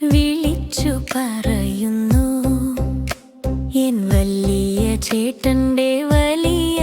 വിളിച്ചു പറയുന്നു. എൻ വലിയ ചേട്ടന്റെ വലിയ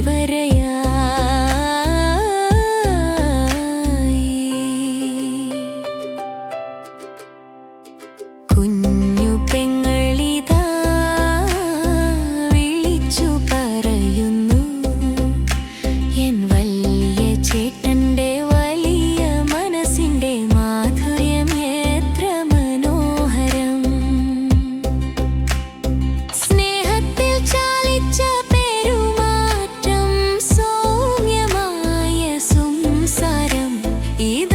വരെ E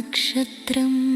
नक्षत्रम्